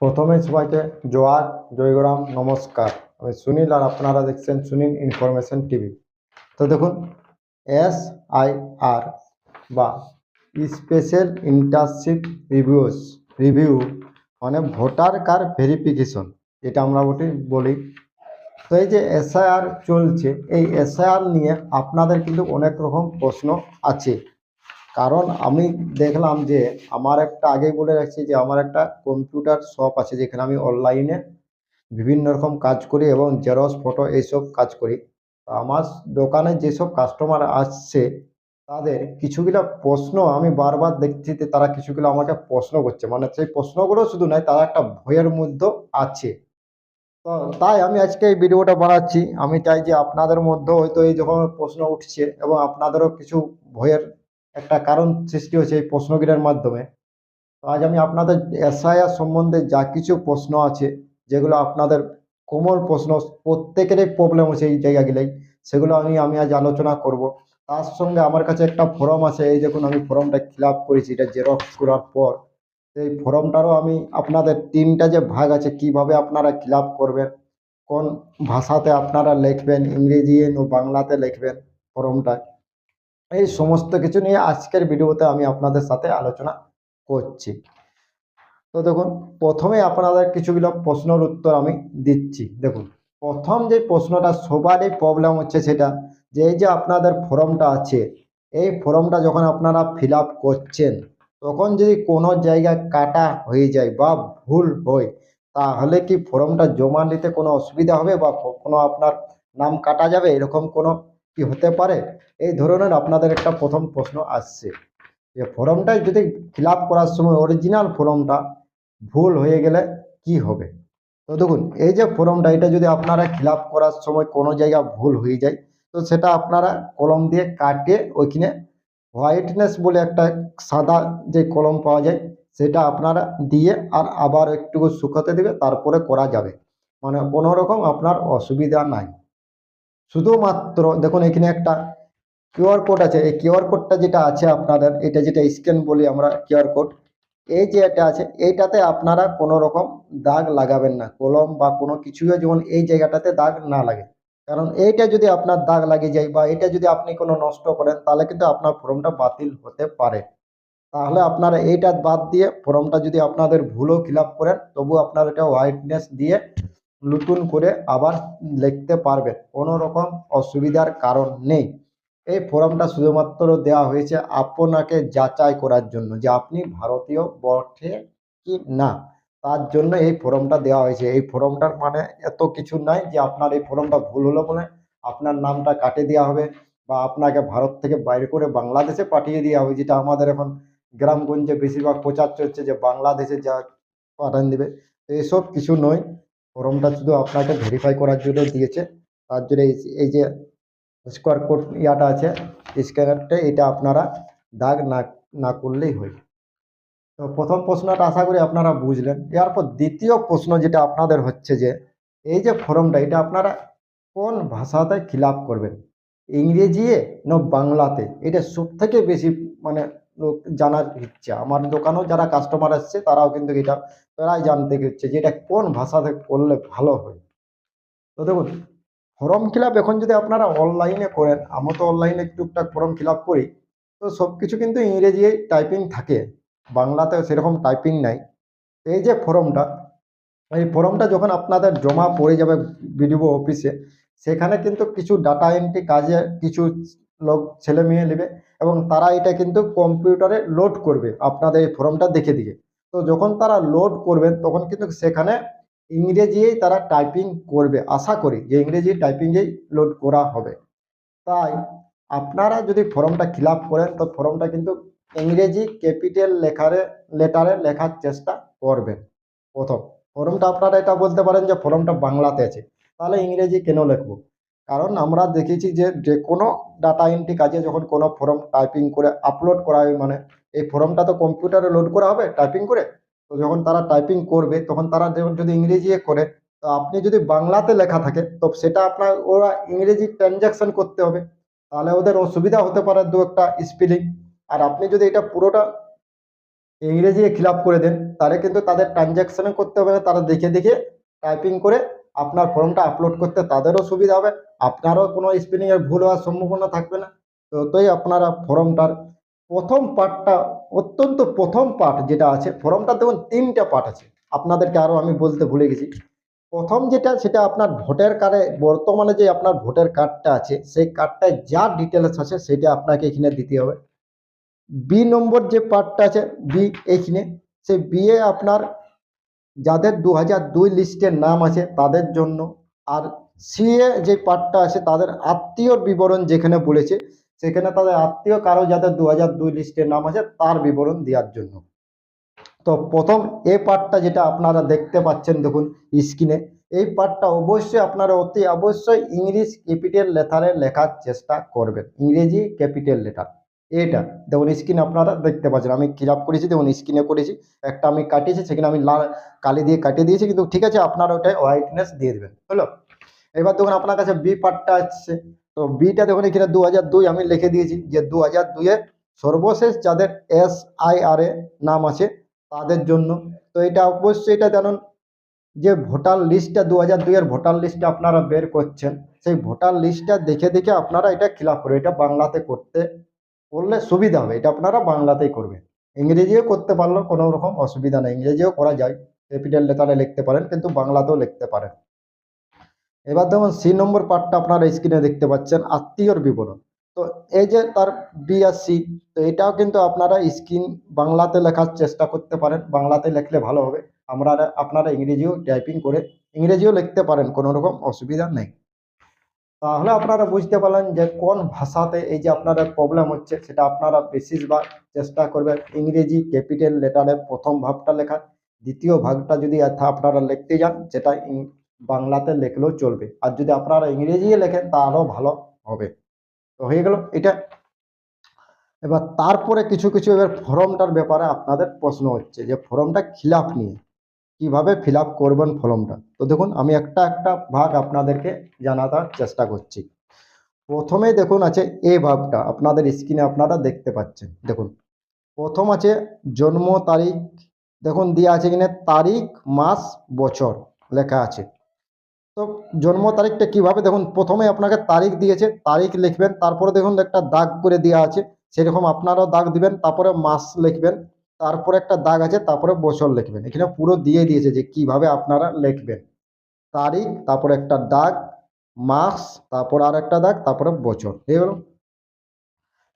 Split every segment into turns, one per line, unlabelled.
প্রথমে সবাইকে জোয়ার, জয়গ্রাম, নমস্কার। আমি সুনীল আর আপনারা দেখছেন সুনীল ইনফরমেশন টিভি। তো দেখুন, এস আই আর বা স্পেশাল ইন্টার্নশিপ রিভিউস, রিভিউ মানে ভোটার কার ভেরিফিকেশন এটা আমরা বলি বলি। তো এই যে এসআইআর চলছে, এই এসআইআর নিয়ে আপনাদের কিন্তু অনেক রকম প্রশ্ন আছে। কারণ আমি দেখলাম যে আমার একটা আগেই বলে রাখছি যে আমার একটা কম্পিউটার শপ আছে যেখানে আমি অনলাইনে বিভিন্ন রকম কাজ করি এবং জেরক্স ফটো এইসব কাজ করি। আমার দোকানে যেসব কাস্টমার আসছে, তাদের কিছুগুলা প্রশ্ন আমি বারবার দেখছি যে তারা কিছুগুলো আমাকে প্রশ্ন করছে। মানে সেই প্রশ্নগুলো শুধু নয়, তারা একটা ভয়ের মধ্যে আছে। তো তাই আমি আজকে এই ভিডিওটা বানাচ্ছি। আমি চাই যে আপনাদের মধ্যে হয়তো এই যখন প্রশ্ন উঠছে এবং আপনাদেরও কিছু ভয়ের একটা কারণ সৃষ্টি হয়েছে এই প্রশ্নগুলোর মাধ্যমে। তো আজ আমি আপনাদের এসআইআর সম্বন্ধে যা কিছু প্রশ্ন আছে, যেগুলো আপনাদের কোমল প্রশ্ন, প্রত্যেকেরই প্রবলেম হচ্ছে এই জায়গাগুলোই সেগুলো আমি আমি আজ আলোচনা করব। তার সঙ্গে আমার কাছে একটা ফর্ম আছে, এই দেখুন আমি ফর্মটা ফিল করেছি, এটা জেরক্স করার পর। এই ফর্মটারও আমি আপনাদের তিনটা যে ভাগ আছে, কীভাবে আপনারা ফিল করবেন, কোন ভাষাতে আপনারা লিখবেন ইংরেজি ও বাংলাতে লিখবেন ফর্মটা এই সমস্ত কিছু নিয়ে আজকের ভিডিওতে আমি আপনাদের সাথে আলোচনা করছি। তো দেখুন, প্রথমে আপনাদের কিছুগুলো প্রশ্নের উত্তর আমি দিচ্ছি। দেখুন, প্রথম যে প্রশ্নটা, সবারই প্রবলেম হচ্ছে সেটা যে, এই যে আপনাদের ফর্মটা আছে, এই ফর্মটা যখন আপনারা ফিল করছেন, তখন যদি কোনো জায়গায় কাটা হয়ে যায় বা ভুল হয়, তাহলে কি ফর্মটা জমা নিতে কোনো অসুবিধা হবে বা কোনো আপনার নাম কাটা যাবে? এরকম কোনো কি হতে পারে? এই ধরনের আপনাদের একটা প্রথম প্রশ্ন আসছে। যে ফর্মটাই যদি ফিল করার সময় অরিজিনাল ফর্মটা ভুল হয়ে গেলে কি হবে? তো দেখুন, এই যে ফর্মটা, এটা যদি আপনারা ফিল করার সময় কোনো জায়গা ভুল হয়ে যায়, তো সেটা আপনারা কলম দিয়ে কাটিয়ে ওইখানে হোয়াইটনেস বলে একটা সাদা যে কলম পাওয়া যায়, সেটা আপনারা দিয়ে আর আবার একটু শুকাতে দেবে, তারপরে করা যাবে। মানে কোনো রকম আপনার অসুবিধা নাই। শুধুমাত্র, দেখুন, এখানে একটা কিউআর কোড আছে। এই কিউআর কোডটা যেটা আছে আপনাদের, এটা যেটা স্ক্যান বলি আমরা কিউআর কোড এই যে এটা আছে, এইটাতে আপনারা কোনো রকম দাগ লাগাবেন না। কলম বা কোনো কিছুই যেমন এই জায়গাটাতে দাগ না লাগে। কারণ এইটা যদি আপনার দাগ লাগে যায় বা এটা যদি আপনি কোনো নষ্ট করেন, তাহলে কিন্তু আপনার ফর্মটা বাতিল হতে পারে। তাহলে আপনারা এইটা বাদ দিয়ে ফর্মটা যদি আপনাদের ভুলও ফিল করেন তবু আপনার এটা হোয়াইটনেস দিয়ে নতুন করে আবার লিখতে পারবেন। কোনো রকম অসুবিধার কারণ নেই। এই ফর্মটা শুধুমাত্র দেওয়া হয়েছে আপনাকে যাচাই করার জন্য যে আপনি ভারতীয় বটে কি না। তার জন্য এই ফর্মটা দেওয়া হয়েছে। এই ফর্মটার মানে এত কিছু নাই যে আপনার এই ফর্মটা ভুল হলো বলে আপনার নামটা কাটে দেওয়া হবে বা আপনাকে ভারত থেকে বাইরে করে বাংলাদেশে পাঠিয়ে দেওয়া হবে, যেটা আমাদের এখন গ্রামগঞ্জে বেশিরভাগ প্রচার চলছে যে বাংলাদেশে যা পাঠান দেবে। তো এসব কিছু নয়। ফর্মটা শুধু আপনাকে ভেরিফাই করার জন্য দিয়েছে। তার জন্য এই যে স্কোয়ার কোড ইয়াটা আছে স্ক্যানারটা এটা আপনারা দাগ না না করলেই হয় তো প্রথম প্রশ্নটা আশা করি আপনারা বুঝলেন। এরপর দ্বিতীয় প্রশ্ন যেটা আপনাদের হচ্ছে যে, এই যে ফর্মটা এটা আপনারা কোন ভাষাতে ফিল করবেন? ইংরেজি না বাংলাতে? এটা সব থেকে বেশি মানে লোক জানার ইচ্ছা। আমার দোকানেও যারা কাস্টমার আসছে, তারাও কিন্তু এটা প্রায় জানতে হচ্ছে যে এটা কোন ভাষাতে করলে ভালো হয়। তো দেখুন ফর্ম ফিল এখন যদি আপনারা অনলাইনে করেন আমি তো অনলাইনে টুকটাক ফর্ম ফিল করি, তো সব কিছু কিন্তু ইংরেজি টাইপিং থাকে। বাংলাতে সেরকম টাইপিং নাই। এই যে ফর্মটা এই ফর্মটা যখন আপনাদের জমা পড়ে যাবে বিডিও অফিসে সেখানে কিন্তু কিছু ডাটা এন্ট্রি কাজে, কিছু লোক ছেলে মেয়ে নেবে। এবং তারা এটা কিন্তু কম্পিউটারে লোড করবে আপনাদের এই ফর্মটা দেখে দিয়ে তো যখন তারা লোড করবেন, তখন কিন্তু সেখানে ইংরেজিয়েই তারা টাইপিং করবে। আশা করি যে ইংরেজি টাইপিংয়েই লোড করা হবে। তাই আপনারা যদি ফর্মটা ফিল করেন, তো ফর্মটা কিন্তু ইংরেজি ক্যাপিটাল লেখারে, লেটারে লেখার চেষ্টা করবেন। প্রথম, ফর্মটা আপনারা এটা বলতে পারেন যে ফর্মটা বাংলাতে আছে। তাহলে ইংরেজি কেন লিখব? কারণ আমরা দেখেছি যে যে কোনো ডাটা এন্ট্রি কাজে যখন কোনো ফর্ম টাইপিং করে আপলোড করা হয় মানে এই ফর্মটা তো কম্পিউটারে লোড করা হবে টাইপিং করে, তো যখন তারা টাইপিং করবে, তখন তারা যেমন যদি ইংরেজি করে, তো আপনি যদি বাংলাতে লেখা থাকে, তো সেটা আপনার ওরা ইংরেজি ট্রানজ্যাকশন করতে হবে। তাহলে ওদের অসুবিধা হতে পারে দু একটা স্পেলিং আর আপনি যদি এটা পুরোটা ইংরেজি খিলাপ করে দেন, তাহলে কিন্তু তাদের ট্রানজ্যাকশনে করতে হবে না, তারা দেখে দেখে টাইপিং করে আপনার ফর্মটা আপলোড করতে তাদেরও সুবিধা হবে। আপনারও কোনো স্পেলিংয়ের ভুল হওয়ার সম্ভাবনা থাকবে না। ততই আপনারা ফর্মটার প্রথম পার্টটা অত্যন্ত প্রথম পার্ট যেটা আছে ফর্মটা দেখুন তিনটা পার্ট আছে। আপনাদেরকে আরও আমি বলতে ভুলে গেছি। প্রথম যেটা, সেটা আপনার ভোটার কার্ডে, বর্তমানে যে আপনার ভোটার কার্ডটা আছে, সেই কার্ডটায় যা ডিটেলস আছে, সেটা আপনাকে এখানে দিতে হবে। বি নম্বর যে পার্টটা আছে বি এইখানে সেই বিয়ে আপনার যাদের দু দুই লিস্টের নাম আছে তাদের জন্য। আর সিএ যে পার্টটা আছে তাদের আত্মীয়র বিবরণ যেখানে বলেছে, সেখানে তাদের আত্মীয় কারও যাদের দু দুই লিস্টের নাম আছে তার বিবরণ দেওয়ার জন্য। তো প্রথম এ পার্টটা যেটা আপনারা দেখতে পাচ্ছেন দেখুন স্ক্রিনে, এই পার্টটা অবশ্যই আপনারা অতি অবশ্যই ইংলিশ ক্যাপিটাল লেটারে লেখার চেষ্টা করবেন। ইংরেজি ক্যাপিটাল লেটার। এটা। দেখুন স্ক্রিনে আপনারা দেখতে পাচ্ছেন। আমি ফিল আপ করেছি, দেখুন স্ক্রিনে করেছি। একটা আমি কাটিয়েছি, সেখানে আমি লাল কালি দিয়ে কাটিয়ে দিয়েছি, কিন্তু ঠিক আছে, আপনারা ওটাই হোয়াইটনেস দিয়ে দেবেন। হলো? এবার দেখুন, আপনার কাছে বি পার্টটা আসছে। তো বিটা দেখুন, এখানে দু হাজার দুই আমি লিখে দিয়েছি যে দু হাজার দুইয়ে সর্বশেষ যাদের এস আই আর এ নাম আছে, তাদের জন্য। তো এটা অবশ্যই এটা জানুন যে ভোটার লিস্টটা দু হাজার দুইয়ের ভোটার লিস্টটা আপনারা বের করছেন। সেই ভোটার লিস্টটা দেখে দেখে আপনারা এটা ফিল আপ করবেন এটা বাংলাতে করতে করলে সুবিধা হবে। এটা আপনারা বাংলাতেই করবেন। ইংরেজিও করতে পারলেও কোনো রকম অসুবিধা নেই। ইংরেজিও করা যায়। ক্যাপিটাল লেটারে লিখতে পারেন, কিন্তু বাংলাতেও লিখতে পারেন। এবার দেখুন সি নম্বর পার্টটা আপনারা স্ক্রিনে দেখতে পাচ্ছেন, আত্মীয়র বিবরণ। তো এই যে তার বি আর সি তো এটাও কিন্তু আপনারা স্ক্রিন বাংলাতে লেখার চেষ্টা করতে পারেন। বাংলাতে লিখলে ভালো হবে। আমরা, আপনারা ইংরেজিও টাইপিং করে, ইংরেজিও লিখতে পারেন, কোনো রকম অসুবিধা নেই। তাহলে আপনারা বুঝতে পারলেন যে কোন ভাষাতে এই যে আপনাদের প্রবলেম হচ্ছে, সেটা আপনারা বেশিরভাগ চেষ্টা করবেন ইংরেজি ক্যাপিটাল লেটারের প্রথম ভাগটা লেখার। দ্বিতীয় ভাগটা যদি এথা আপনারা লিখতে যান, যেটা বাংলাতে লিখলেও চলবে। আর যদি আপনারা ইংরেজি লেখেন, তা আরও ভালো হবে। তো হয়ে গেল, এটা। এবার তারপরে কিছু কিছু এবার ফর্মটার ব্যাপারে আপনাদের প্রশ্ন হচ্ছে যে ফর্মটা খিল নিয়ে। কীভাবে ফিল আপ করবেন ফর্মটা? তো দেখুন, আমি একটা একটা ভাগ আপনাদেরকে জানাবার চেষ্টা করছি। প্রথমে দেখুন আছে এ ভাগটা, আপনাদের স্ক্রিনে আপনারা দেখতে পাচ্ছেন। দেখুন, প্রথম আছে জন্ম তারিখ, দেখুন দেওয়া আছে এখানে তারিখ, মাস, বছর লেখা আছে। তো জন্ম তারিখটা কীভাবে, দেখুন, প্রথমে আপনাকে তারিখ দিয়েছে, তারিখ লিখবেন, তারপরে দেখুন একটা দাগ করে দেওয়া আছে, সেরকম আপনারাও দাগ দিবেন, তারপরে মাস লিখবেন। তারপরে একটা দাগ আছে, তারপরে বছর লিখবেন। এখানে পুরো দিয়ে দিয়েছে যে কীভাবে আপনারা লিখবেন। তারিখ, তারপরে একটা দাগ, মাস, তারপর আর একটা দাগ, তারপরে বছর। হয়ে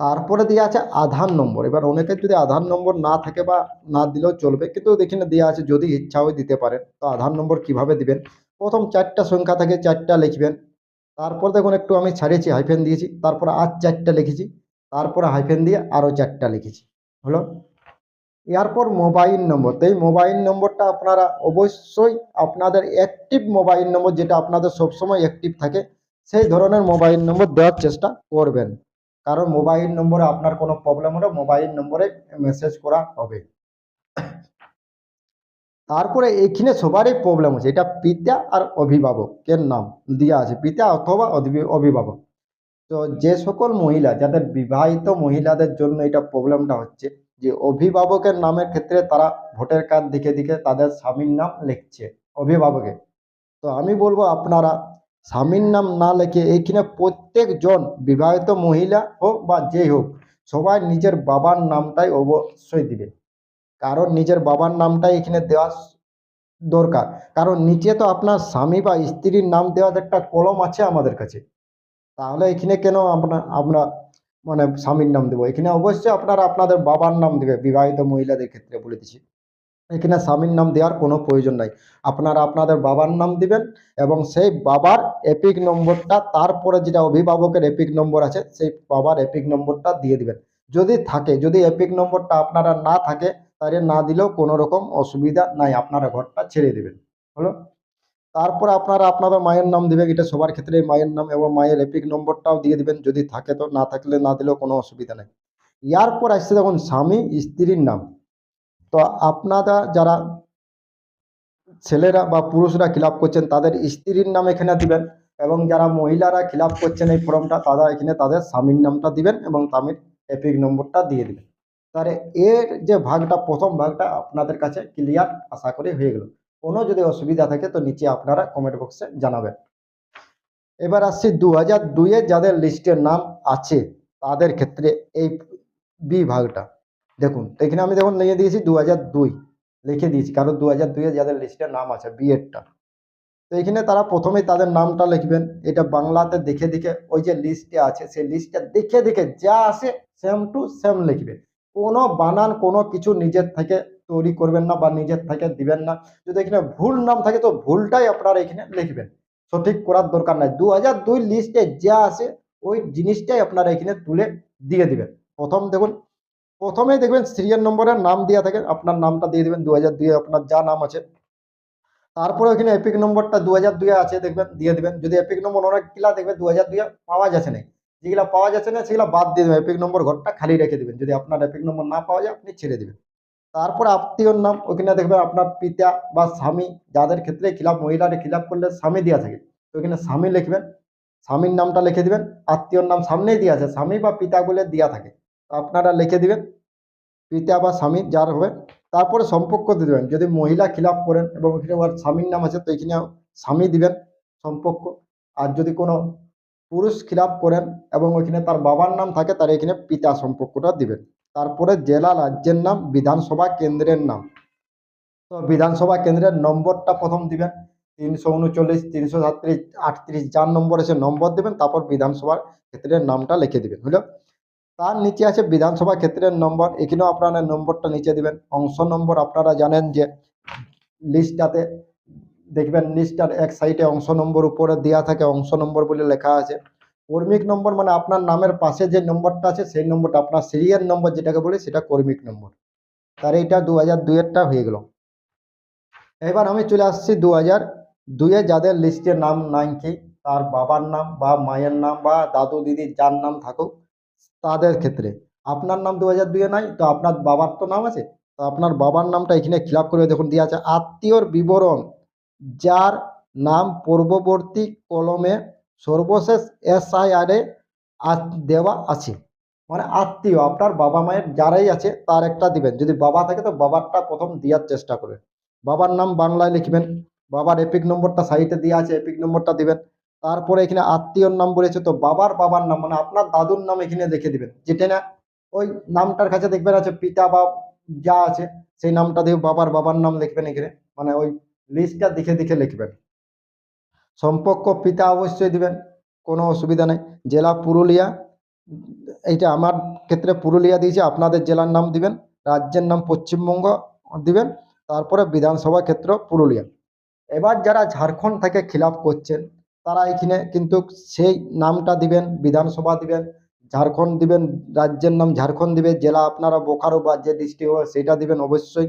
তারপরে দেওয়া আছে আধার নম্বর। এবার অনেকের যদি আধার নম্বর না থাকে বা না দিলেও চলবে, কিন্তু এখানে দেওয়া আছে যদি ইচ্ছা হয় দিতে পারেন। তো আধার নম্বর কীভাবে দিবেন? প্রথম চারটা সংখ্যা থাকে, চারটা লিখবেন। তারপর দেখুন একটু আমি ছাড়িয়েছি হাইফেন দিয়েছি। তারপর আর চারটা লিখেছি। তারপরে হাইফেন দিয়ে আরও চারটা লিখেছি। হলো? এরপর মোবাইল নম্বর। তো এই মোবাইল নম্বরটা আপনারা অবশ্যই আপনাদের অ্যাক্টিভ মোবাইল নম্বর যেটা আপনাদের সবসময় অ্যাক্টিভ থাকে, সেই ধরনের মোবাইল নম্বর দেওয়ার চেষ্টা করবেন। কারণ মোবাইল নম্বরে আপনার কোনো প্রবলেম হলে মোবাইল নম্বরে মেসেজ করা হবে। তারপরে এখানে সবারই প্রবলেম হচ্ছে। এটা পিতা আর অভিভাবকের নাম দেওয়া আছে। পিতা অথবা অভিভাবক। তো যে সকল মহিলা, যাদের বিবাহিত মহিলাদের জন্য এটা প্রবলেমটা হচ্ছে যে অভিভাবকের নামের ক্ষেত্রে তারা ভোটের কার্ড দিকে দিকে তাদের স্বামীর নাম লিখছে, অভিভাবকে। তো আমি বলব আপনারা স্বামীর নাম না লিখে এইখানে প্রত্যেকজন বিবাহিত মহিলা হোক বা যেই হোক, সবাই নিজের বাবার নামটাই অবশ্যই দিবে। কারণ নিজের বাবার নামটাই এখানে দেওয়া দরকার। কারণ নিচে তো আপনার স্বামী বা স্ত্রীর নাম দেওয়ার একটা কলম আছে আমাদের কাছে। তাহলে এখানে কেন আপনার আমরা মানে স্বামীর নাম দেবো। এখানে অবশ্যই আপনারা আপনাদের বাবার নাম দেবে, বিবাহিত মহিলাদের ক্ষেত্রে বলে দিচ্ছি এখানে স্বামীর নাম দেওয়ার কোনো প্রয়োজন নাই। আপনারা আপনাদের বাবার নাম দিবেন এবং সেই বাবার এপিক নম্বরটা, তারপরে যেটা অভিভাবকের এপিক নম্বর আছে, সেই বাবার এপিক নম্বরটা দিয়ে দিবেন। যদি থাকে, যদি এপিক নম্বরটা আপনারা না থাকে, তাহলে না দিলেও কোনো রকম অসুবিধা নাই, আপনারা ঘরটা ছেড়ে দেবেন। হলো? তারপর আপনারা আপনাদের মায়ের নাম দিবেন, এটা সবার ক্ষেত্রে মায়ের নাম এবং মায়ের এপিক নম্বরটাও দিয়ে দিবেন, যদি থাকে তো, না থাকলে না দিলেও কোনো অসুবিধা নেই। ইয়ার পর আসছে দেখুন স্বামী, স্ত্রীর নাম। তো আপনারা যারা ছেলেরা বা পুরুষরা খিলাপ করছেন, তাদের স্ত্রীর নাম এখানে দিবেন এবং যারা মহিলারা খিলাপ করছেন এই ফর্মটা, তারা এখানে তাদের স্বামীর নামটা দিবেন এবং স্বামীর এপিক নম্বরটা দিয়ে দিবেন। তাহলে এর যে ভাগটা, প্রথম ভাগটা আপনাদের কাছে ক্লিয়ার আশা করি হয়ে গেল। কোনো যদি অসুবিধা থাকে, তো নিচে আপনারা কমেন্ট বক্সে জানাবেন। এবার আসছি দু হাজার দুইয়ে যাদের লিস্টের নাম আছে, তাদের ক্ষেত্রে এই বিভাগটা। দেখুন, এখানে আমি দেখুন লিখে দিয়েছি দু হাজার দুই, লিখে দিয়েছি, কারণ দু হাজার দুইয়ে যাদের লিস্টের নাম আছে বি এরটা তো এখানে তারা প্রথমেই তাদের নামটা লিখবেন। এটা বাংলাতে দেখে দেখে ওই যে লিস্টে আছে, সেই লিস্টটা দেখে দেখে যা আসে সেম টু সেম লিখবে কোনো বানান, কোনো কিছু নিজের থেকে তৈরি করবেন না বা নিজের থেকে দিবেন না। যদি এখানে ভুল নাম থাকে তো ভুলটাই আপনারা এখানে লিখবেন। সঠিক করার দরকার নাই। দু হাজার দুই লিস্টে যা আসে ওই জিনিসটাই আপনারা এখানে তুলে দিয়ে দিবেন। প্রথম দেখুন প্রথমেই দেখবেন সিরিয়াল নম্বরের নাম দেওয়া থাকে, আপনার নামটা দিয়ে দেবেন দু হাজার দুই আপনার যা নাম আছে। তারপরে ওখানে এপিক নম্বরটা দু হাজার দুয়ে আছে, দেখবেন, দিয়ে দিবেন। যদি এপিক নম্বর অনেকগুলা দেখবেন দু হাজার দুয়ে পাওয়া যাচ্ছে না। যেগুলা পাওয়া যাচ্ছে না, সেগুলো বাদ দিয়ে দেবেন। এপিক নম্বর ঘরটা খালি রেখে দেবেন। যদি আপনার এপিক নম্বর না পাওয়া যায়, আপনি ছেড়ে দিবেন। তারপরে আত্মীয়র নাম ওখানে দেখবেন আপনার পিতা বা স্বামী যাদের ক্ষেত্রে খিলাপ মহিলার খিলাপ করলে স্বামী দেওয়া থাকে। তো ওখানে স্বামী লিখবেন, স্বামীর নামটা লিখে দিবেন, আত্মীয়র নাম সামনেই দেওয়া আছে, স্বামী বা পিতা বলে দেওয়া থাকে। তো আপনারা লিখে দিবেন, পিতা বা স্বামী যার হবে, তারপরে সম্পর্ক দেবেন। যদি মহিলা খিলাপ করেন এবং ওখানে ওর স্বামীর নাম আছে, তো এখানে স্বামী দিবেন সম্পর্ক। আর যদি কোনো পুরুষ খিলাপ করেন এবং ওইখানে তার বাবার নাম থাকে, তার এখানে পিতা সম্পর্কটা দিবেন। তারপরে জেলা রাজ্যের নাম, বিধানসভা কেন্দ্রের নাম। তো বিধানসভা কেন্দ্রের নম্বরটা প্রথম দিবেন, তিনশো উনচল্লিশ, তিনশো সাতত্রিশ আটত্রিশ, যার নম্বর আছে নম্বর দেবেন, তারপর বিধানসভার ক্ষেত্রের নামটা লিখে দিবেন, হলো? তার নিচে আছে বিধানসভা ক্ষেত্রের নম্বর, এখানেও আপনারা নম্বরটা নিচে দিবেন। অংশ নম্বর আপনারা জানেন যে লিস্টটাতে দেখবেন, লিস্টটার এক সাইডে অংশ নম্বর, উপরে দেওয়া থাকে অংশ নম্বর বলে লেখা আছে। কর্মিক নম্বর মানে আপনার নামের পাশে যে নম্বরটা আছে, সেই নম্বরটা, আপনার সিরিয়াল নম্বর যেটাকে বলি, সেটা কর্মিক নম্বর। তার এইটা দু হাজার দুইয়েরটা হয়ে গেল। এবার আমি চলে আসছি দু হাজার দুইয়ে, যাদের লিস্টে নাম নাই কি, তার বাবার নাম বা মায়ের নাম বা দাদু দিদি যার নাম থাকুক, তাদের ক্ষেত্রে। আপনার নাম দু হাজার দুইয়ে নাই, তো আপনার বাবার তো নাম আছে, তো আপনার বাবার নামটা এখানে খিলাপ করে দেখুন দেওয়া আছে। আত্মীয়র বিবরণ, যার নাম পূর্ববর্তী কলমে সর্বশেষ এস আই এসআইআরে দেওয়া আছে। মানে আত্মীয়, আপনার বাবা মায়ের যারাই আছে, তার একটা দিবেন। যদি বাবা থাকে তো বাবারটা প্রথম দেওয়ার চেষ্টা করবেন বাবার নাম বাংলায় লিখবেন, বাবার এপিক নম্বরটা সাইটে দেওয়া আছে, এপিক নম্বরটা দিবেন। তারপরে এখানে আত্মীয়র নাম বলেছে তো বাবার বাবার নাম মানে আপনার দাদুর নাম এখানে দেখে দিবেন। যেটা না, ওই নামটার কাছে দেখবেন আছে পিতা বা যা আছে, সেই নামটা দিয়ে বাবার বাবার নাম লিখবেন এখানে। মানে ওই লিস্টটা দেখে দেখে লিখবেন। সম্পর্ক পিতা অবশ্যই দিবেন, কোনো অসুবিধা নেই। জেলা পুরুলিয়া, এইটা আমার ক্ষেত্রে পুরুলিয়া দিয়েছে, আপনাদের জেলার নাম দিবেন, রাজ্যের নাম পশ্চিমবঙ্গ দিবেন, তারপরে বিধানসভা ক্ষেত্র পুরুলিয়া। এবার যারা ঝাড়খণ্ড থেকে খিলাপ করছেন, তারা এখানে কিন্তু সেই নামটা দিবেন, বিধানসভা দিবেন, ঝাড়খণ্ড দিবেন, রাজ্যের নাম ঝাড়খণ্ড দিবে জেলা আপনারা বোকারো বা যে ডিস্ট্রিক্ট হবে সেটা দিবেন অবশ্যই।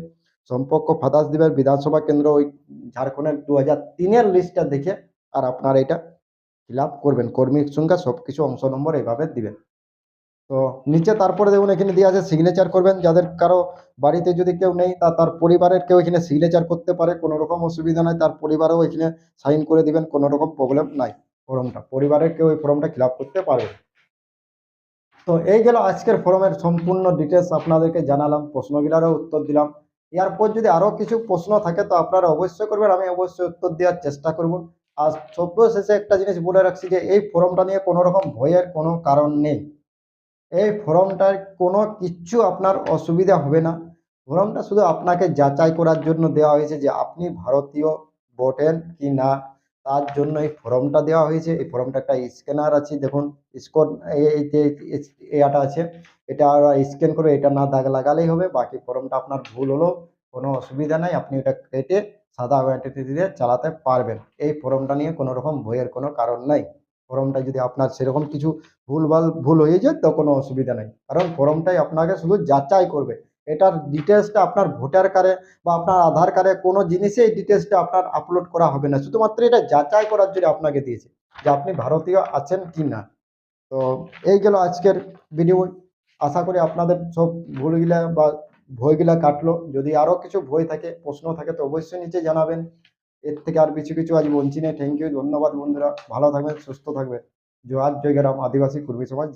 সম্পর্ক ফাদাস দিবেন, বিধানসভা কেন্দ্র ওই ঝাড়খণ্ডের দু হাজার তিনের লিস্টটা দেখে আর আপনারা এটা ফিল করবেন। কর্মীর সংখ্যা সব কিছু অংশ নম্বর এইভাবে দিবেন। তো নিচে তারপরে দেখুন, এখানে দিয়ে আছে সিগনেচার করবেন। যাদের কারও বাড়িতে যদি কেউ নেই, তা তার পরিবারের কেউ এখানে সিগনেচার করতে পারে। কোনো রকম অসুবিধা নাই। তার পরিবারও এখানে সাইন করে দিবেন। কোনো রকম প্রবলেম নাই ফর্মটা পরিবারের কেউ এই ফর্মটা ফিল করতে পারবে তো এই গেল আজকের ফর্মের সম্পূর্ণ ডিটেলস আপনাদেরকে জানালাম, প্রশ্নগুলারও উত্তর দিলাম। এরপর যদি আরও কিছু প্রশ্ন থাকে, তো আপনারা অবশ্যই করবেন। আমি অবশ্যই উত্তর দেওয়ার চেষ্টা করব। আর সর্বশেষে একটা জিনিস বলে রাখছি যে, এই ফর্মটা নিয়ে কোনো রকম ভয়ের কোনো কারণ নেই। এই ফর্মটার কোনো কিচ্ছু আপনার অসুবিধা হবে না। ফর্মটা শুধু আপনাকে যাচাই করার জন্য দেওয়া হয়েছে যে, আপনি ভারতীয় বটেন কি না, তার জন্য এই ফর্মটা দেওয়া হয়েছে। এই ফর্মটা একটা স্ক্যানার আছে, দেখুন, স্কোর এটা আছে। এটা স্ক্যান করে এটা না দাগ লাগালেই হবে, বাকি ফর্মটা আপনার ভুল হলো, কোনো অসুবিধা নাই, আপনি এটা কেটে সাদা ওয়ান্টিটি দিয়ে চালাতে পারবেন। এই ফর্মটা নিয়ে কোনো রকম ভয়ের কোনো কারণ নাই। ফর্মটা যদি আপনার সেরকম কিছু ভুলভাল ভুল হয়ে যায়, তো কোনো অসুবিধা নেই। কারণ ফর্মটাই আপনাকে শুধু যাচাই করবে। এটার ডিটেলসটা আপনার ভোটার কার্ডে বা আপনার আধার কার্ডে কোনো জিনিসে এই ডিটেলসটা আপনার আপলোড করা হবে না। শুধুমাত্র এটা যাচাই করার জন্য আপনাকে দিয়েছে যে আপনি ভারতীয় আছেন কি না। তো এই গেল আজকের ভিডিও আশা করি আপনাদের সব ভুলগুলা বা ভয়গুলা কাটলো। যদি আরও কিছু ভয় থাকে, প্রশ্ন থাকে, তো অবশ্যই নিচে জানাবেন। এর থেকে আর কিছু কিছু আজ বলছি না। থ্যাংক ইউ ধন্যবাদ বন্ধুরা। ভালো থাকবেন, সুস্থ থাকবেন। জোয়ার জয় গ্রাম। আদিবাসী, কুর্মী সমাজ।